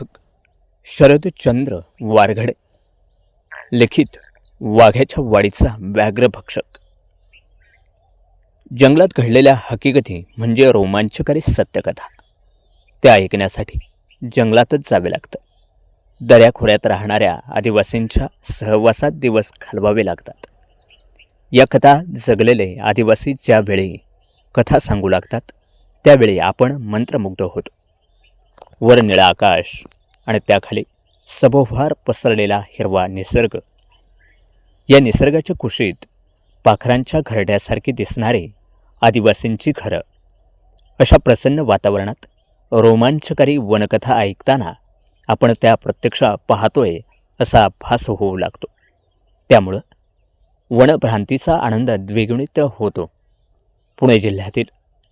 लेखक शरदचंद्र वारघडे. लिखित वाघ्याच्या वाडीचा व्याघ्रभक्षक जंगलात घडलेल्या हकीकती म्हणजे रोमांचकारी सत्यकथा. त्या ऐकण्यासाठी जंगलातच जावे लागतं. दऱ्याखोऱ्यात राहणाऱ्या आदिवासींच्या सहवासात दिवस घालवावे लागतात. या कथा जगलेले आदिवासी ज्यावेळी कथा सांगू लागतात त्यावेळी आपण मंत्रमुग्ध होतो. वर निळा आकाश आणि त्याखाली सभोवार पसरलेला हिरवा निसर्ग. या निसर्गाच्या कुशीत पाखरांच्या घरड्यासारखी दिसणारे आदिवासींची घरं. अशा प्रसन्न वातावरणात रोमांचकारी वनकथा ऐकताना आपण त्या प्रत्यक्ष पाहतोय असा भास होऊ लागतो. त्यामुळं वनभ्रांतीचा आनंद द्विगुणित होतो. पुणे जिल्ह्यातील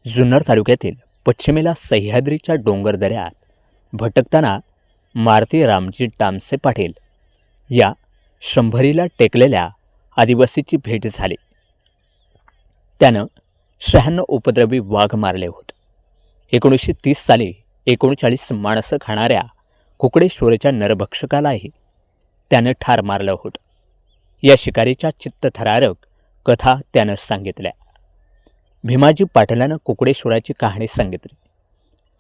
जुन्नर तालुक्यातील पश्चिमेला सह्याद्रीच्या डोंगरदऱ्यात भटकताना मारुती रामजी टामसे पाटील या शंभरीला टेकलेल्या आदिवासीची भेट झाली. त्यानं शहाण्णव उपद्रवी वाघ मारले होते. एकोणीसशे तीस साली एकोणचाळीस माणसं खाणाऱ्या कुकडेश्वरच्या नरभक्षकालाही त्यानं ठार मारलं होतं. या शिकारीच्या चित्तथरारक कथा त्यानं सांगितल्या. भीमाजी पाटलानं कुकडेश्वराची कहाणी सांगितली.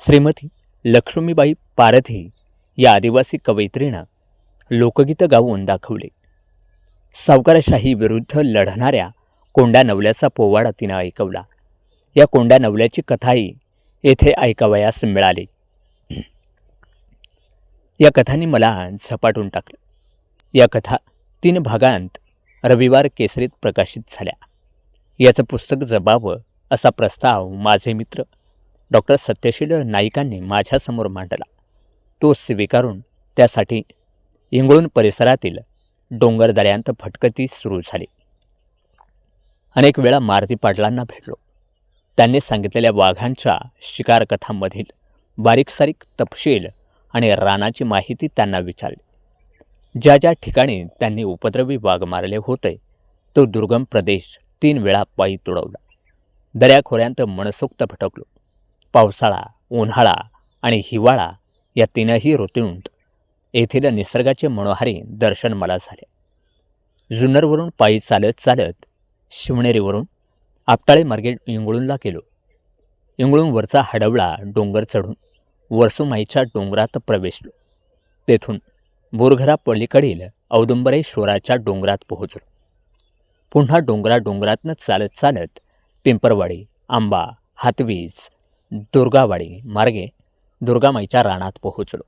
श्रीमती लक्ष्मीबाई पारधी या आदिवासी कवयित्रीनं लोकगीतं गाऊन दाखवले. सावकारशाही विरुद्ध लढणाऱ्या कोंडा नवल्याचा पोवाडा तिनं ऐकवला. या कोंडा नवल्याची कथाही येथे ऐकावयास मिळाली. या कथांनी मला झपाटून टाकलं. या कथा तीन भागांत रविवार केसरीत प्रकाशित झाल्या. याचं पुस्तक जबावं असा प्रस्ताव माझे मित्र डॉक्टर सत्यशील नाईकांनी माझ्यासमोर मांडला. तो स्वीकारून त्यासाठी इंगळून परिसरातील डोंगरदऱ्यांत फटकती सुरू झाली. अनेक वेळा मारुती पाटलांना भेटलो. त्यांनी सांगितलेल्या वाघांच्या शिकार कथांमधील बारीकसारीक तपशील आणि रानाची माहिती त्यांना विचारली. ज्या ज्या ठिकाणी त्यांनी उपद्रवी वाघ मारले होते तो दुर्गम प्रदेश तीन वेळा पायी तुडवला. दऱ्याखोऱ्यांत मनसोक्त भटकलो. पावसाळा उन्हाळा आणि हिवाळा या तीनही ऋतूंत येथील निसर्गाचे मनोहारी दर्शन मला झाले. जुन्नरवरून पायी चालत चालत शिवनेरीवरून आपटाळे मार्गे इंगळूनला गेलो. इंगळूनवरचा हडवळा डोंगर चढून वरसुमाईच्या डोंगरात प्रवेशलो. तेथून बोरघरा पलीकडील औदुंबरेश्वराच्या डोंगरात पोहोचलो. पुन्हा डोंगरा डोंगरातनं चालत चालत पिंपरवाडी आंबा हातवीज दुर्गावाडी मार्गे दुर्गामाईच्या रानात पोहोचलो.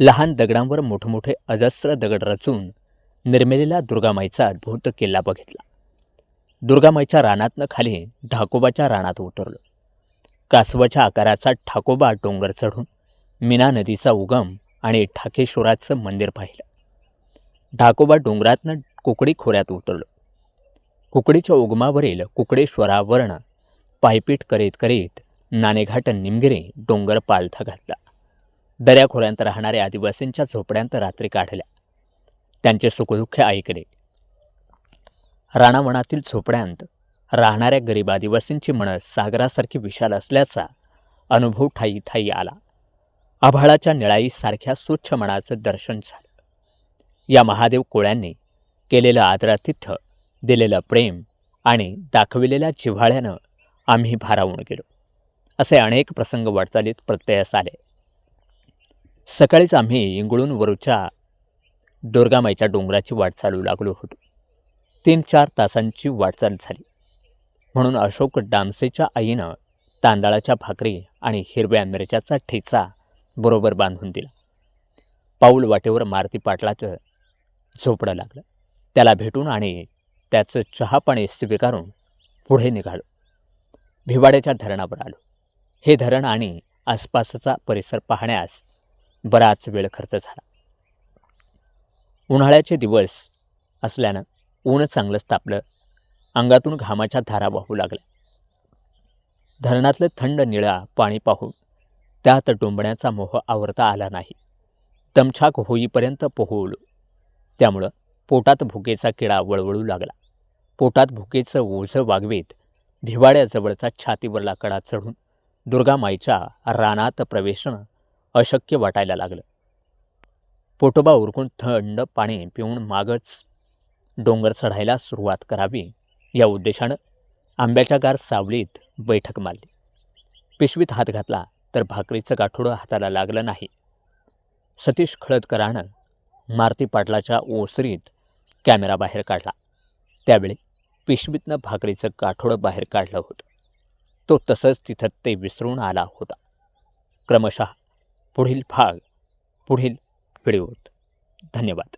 लहान दगडांवर मोठमोठे अजस्र दगड रचून निर्मिलेला दुर्गामाईचा अद्भुत किल्ला बघितला. दुर्गामाईच्या रानातनं खाली ढाकोबाच्या रानात उतरलो. कासवाच्या आकाराचा ठाकोबा डोंगर चढून मीना नदीचा उगम आणि ठाकेश्वराचं मंदिर पाहिलं. ढाकोबा डोंगरातनं कुकडी खोऱ्यात उतरलो. कुकडीच्या उगमावरील कुकडेश्वरावरनं पायपीट करीत करीत नाणेघाट निमगिरे डोंगर पालथा घातला. दऱ्याखोऱ्यांत राहणाऱ्या आदिवासींच्या झोपड्यांत रात्री काढल्या. त्यांचे सुखदुःख ऐकले. राणावणातील झोपड्यांत राहणाऱ्या गरीब आदिवासींची मनं सागरासारखी विशाल असल्याचा अनुभव ठाई ठाई आला. आभाळाच्या निळाईसारख्या स्वच्छ मनाचं दर्शन झालं. या महादेव कोळ्यांनी केलेलं आदरातिथ्य दिलेलं प्रेम आणि दाखविलेल्या जिव्हाळ्यानं आम्ही भारावून गेलो. असे अनेक प्रसंग वाटचालीत प्रत्ययास आले. सकाळीच आम्ही इंगळून वरूच्या दुर्गामाईच्या डोंगराची वाट चालू लागलो होतो. तीन चार तासांची वाटचाल झाली. म्हणून अशोक डामसेच्या आईनं तांदळाच्या भाकरी आणि हिरव्या मिरच्याचा ठेचा बरोबर बांधून दिला. पाऊल वाटेवर मारुती पाटलाचं झोपडं लागलं. त्याला भेटून आणि त्याचं चहापाणी स्वीकारून पुढे निघालो. भिवाड्याच्या धरणावर आलो. हे धरण आणि आसपासचा परिसर पाहण्यास बराच वेळ खर्च झाला. उन्हाळ्याचे दिवस असल्यानं ऊन चांगलंच तापलं अंगातून घामाच्या धारा वाहू लागल्या. धरणातलं थंड निळा पाणी पाहून त्यात डोंबण्याचा मोह आवरता आला नाही. दमछाक होईपर्यंत पोहवलो त्यामुळं पोटात भुकेचा किडा वळवळू लागला. पोटात भुकेचं ओझं वागवीत भिवाड्याजवळचा छातीवरला कडा चढून दुर्गामाईच्या रानात प्रवेशणं अशक्य वाटायला लागलं. पोटोबा उरकून थंड पाणी पिऊन मागच डोंगर चढायला सुरुवात करावी या उद्देशानं आंब्याच्या गार सावलीत बैठक मारली. पिशवीत हात घातला तर भाकरीचं गाठोडं हाताला लागलं नाही. सतीश खळदकरानं मारती पाटलाच्या ओसरीत कॅमेरा बाहेर काढला. त्यावेळी पिशवीतनं भाकरीचं गाठोडं बाहेर काढलं होतं. तो तसंच तिथं ते विसरून आला होता. क्रमशः पुढील भाग पुढील व्हिडिओत. धन्यवाद.